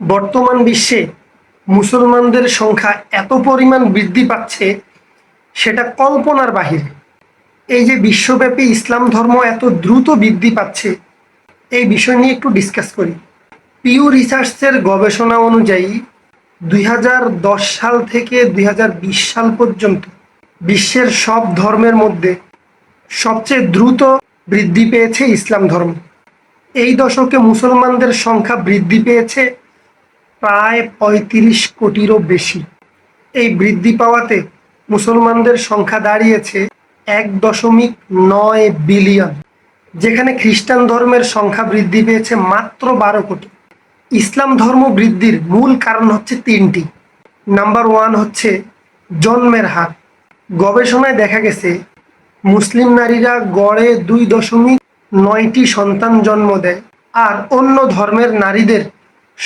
বর্তমান বিশ্বে মুসলমানদের সংখ্যা এত পরিমাণ বৃদ্ধি পাচ্ছে, সেটা কল্পনার বাহিরে। এই যে বিশ্বব্যাপী ইসলাম ধর্ম এত দ্রুত বৃদ্ধি পাচ্ছে, এই বিষয় নিয়ে একটু ডিসকাস করি। পিউ রিসার্চের গবেষণা অনুযায়ী, দুই হাজার দশ সাল থেকে দুই হাজার বিশ সাল পর্যন্ত বিশ্বের সব ধর্মের মধ্যে সবচেয়ে দ্রুত বৃদ্ধি পেয়েছে ইসলাম ধর্ম। এই দশকে মুসলমানদের সংখ্যা বৃদ্ধি পেয়েছে প্রায় পঁয়ত্রিশ কোটিরও বেশি। এই বৃদ্ধি পাওয়াতে মুসলমানদের সংখ্যা দাঁড়িয়েছে এক দশমিক নয় বিলিয়ন, যেখানে খ্রিস্টান ধর্মের সংখ্যা বৃদ্ধি পেয়েছে মাত্র বারো কোটি। ইসলাম ধর্ম বৃদ্ধির মূল কারণ হচ্ছে তিনটি। নাম্বার ওয়ান হচ্ছে জন্মের হার। গবেষণায় দেখা গেছে, মুসলিম নারীরা গড়ে দুই দশমিক নয়টি সন্তান জন্ম দেয় আর অন্য ধর্মের নারীদের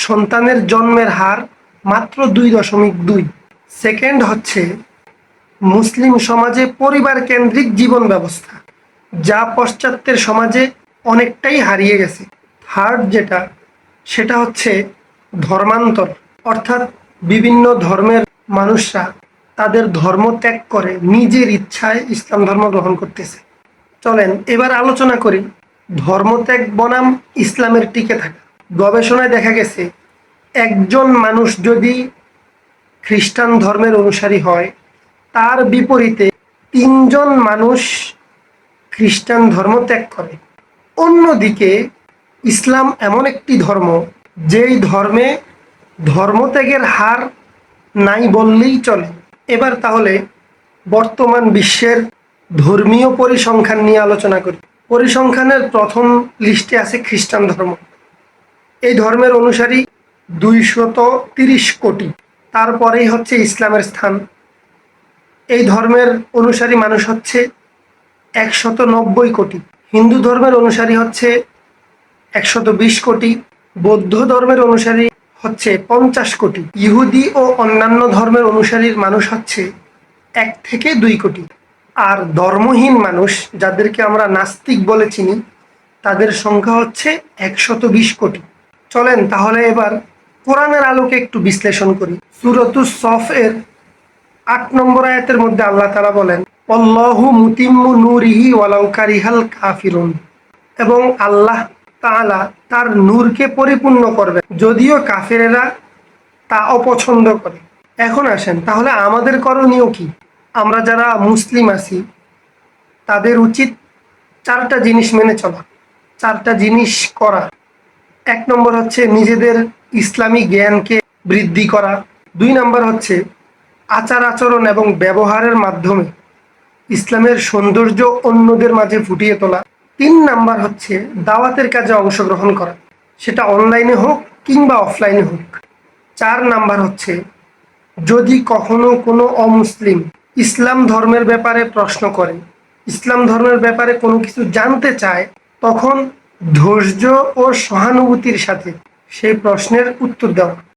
সন্তানের জন্মের হার মাত্র দুই দশমিক দুই। সেকেন্ড হচ্ছে মুসলিম সমাজে পরিবার কেন্দ্রিক জীবন ব্যবস্থা, যা পাশ্চাত্যের সমাজে অনেকটাই হারিয়ে গেছে। থার্ড যেটা, সেটা হচ্ছে ধর্মান্তর, অর্থাৎ বিভিন্ন ধর্মের মানুষরা তাদের ধর্ম ত্যাগ করে নিজের ইচ্ছায় ইসলাম ধর্ম গ্রহণ করতেছে। চলেন এবার আলোচনা করি, ধর্মত্যাগ বনাম ইসলামের টিকে থাকা। গবেষণায় দেখা গেছে, একজন মানুষ যদি খ্রিস্টান ধর্মের অনুসারী হয়, তার বিপরীতে তিনজন মানুষ খ্রিস্টান ধর্ম ত্যাগ করে। অন্যদিকে, ইসলাম এমন একটি ধর্ম, যেই ধর্মে ধর্মত্যাগের হার নাই বললেই চলে। এবার তাহলে বর্তমান বিশ্বের ধর্মীয় পরিসংখ্যান নিয়ে আলোচনা করি। পরিসংখ্যানের প্রথম লিস্টে আছে খ্রিস্টান ধর্ম। এই ধর্মের অনুসারী দুইশত তিরিশ কোটি। তারপরেই হচ্ছে ইসলামের স্থান। এই ধর্মের অনুসারী মানুষ হচ্ছে একশত নব্বই কোটি। হিন্দু ধর্মের অনুসারী হচ্ছে একশত বিশ কোটি। বৌদ্ধ ধর্মের অনুসারী হচ্ছে পঞ্চাশ কোটি। ইহুদি ও অন্যান্য ধর্মের অনুসারীর মানুষ হচ্ছে এক থেকে দুই কোটি। আর ধর্মহীন মানুষ, যাদেরকে আমরা নাস্তিক বলে চিনি, তাদের সংখ্যা হচ্ছে একশত বিশ কোটি। চলেন তাহলে এবার কোরআনের আলোকে একটু বিশ্লেষণ করি। সুরতু সফ এর আট নম্বর আয়াতের মধ্যে আল্লাহ তারা বলেন অল্লাহু মুতিম্মু নূরিহি ওয়ালাউ কারিহাল কাফিরুন। এবং আল্লাহ তাআলা তার নূরকে পরিপূর্ণ করবে যদিও কাফেরেরা তা অপছন্দ করে। এখন আসেন, তাহলে আমাদের করণীয় কি? আমরা যারা মুসলিম আছি, তাদের উচিত চারটা জিনিস মেনে চলা, চারটা জিনিস করা। এক নম্বর হচ্ছে নিজেদের ইসলামী জ্ঞানকে বৃদ্ধি করা। দুই নম্বর হচ্ছে আচার আচরণ এবং ব্যবহারের মাধ্যমে ইসলামের সৌন্দর্য অন্যদের মাঝে ফুটিয়ে তোলা। তিন নাম্বার হচ্ছে দাওয়াতের কাজে অংশগ্রহণ করা। সেটা অনলাইনে হোক কিংবা অফলাইনে হোক। চার নাম্বার হচ্ছে যদি কখনো কোনো অমুসলিম ইসলাম ধর্মের ব্যাপারে প্রশ্ন করে, ইসলাম ধর্মের ব্যাপারে কোনো কিছু জানতে চায়, তখন ধৈর্য ও সহানুভূতির সাথে সেই প্রশ্নের উত্তর দেওয়া